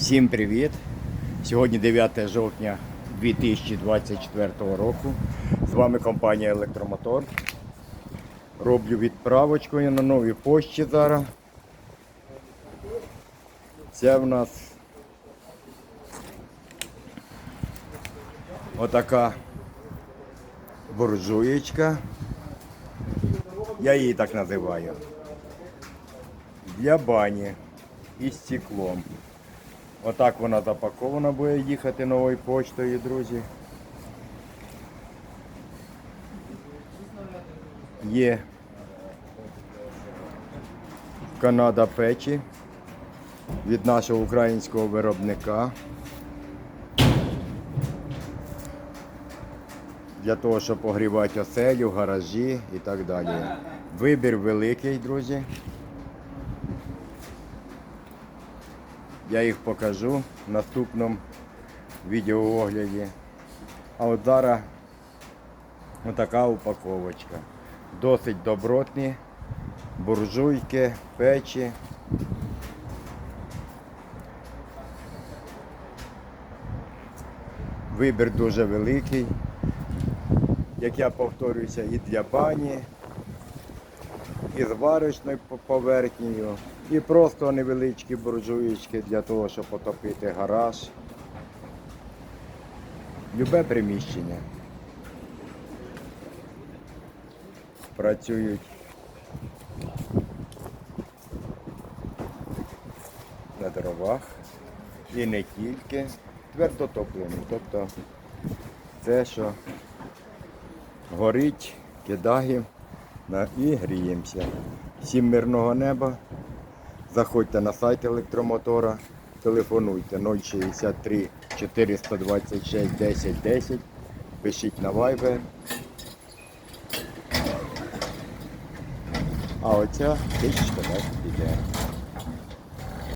Всім привіт! Сьогодні 9 жовтня 2024 року. З вами компанія Електромотор. Роблю відправочку я на новій пошті зараз. Це в нас отака буржуєчка. Я її так називаю. Для бані із стеклом. Отак вона запакована буде їхати новою почтою, друзі. Є Канада печі від нашого українського виробника. Для того, щоб погрівати оселю, гаражі і так далі. Вибір великий, друзі. Я їх покажу в наступному відеоогляді. А от зараз отака упаковочка. Досить добротні, буржуйки, печі. Вибір дуже великий. Як я повторююся, і для бані, і з варочною поверхнею, і просто невеличкі буржуєчки для того, щоб потопити гараж. Любе приміщення. Працюють на дровах і не тільки твердотоплені. Тобто це, що горить, кидаємо на- і гріємося. Всім мирного неба. Заходьте на сайт електромотора, телефонуйте 063 426 10 10, пишіть на Viber. А оця тисячка так піде.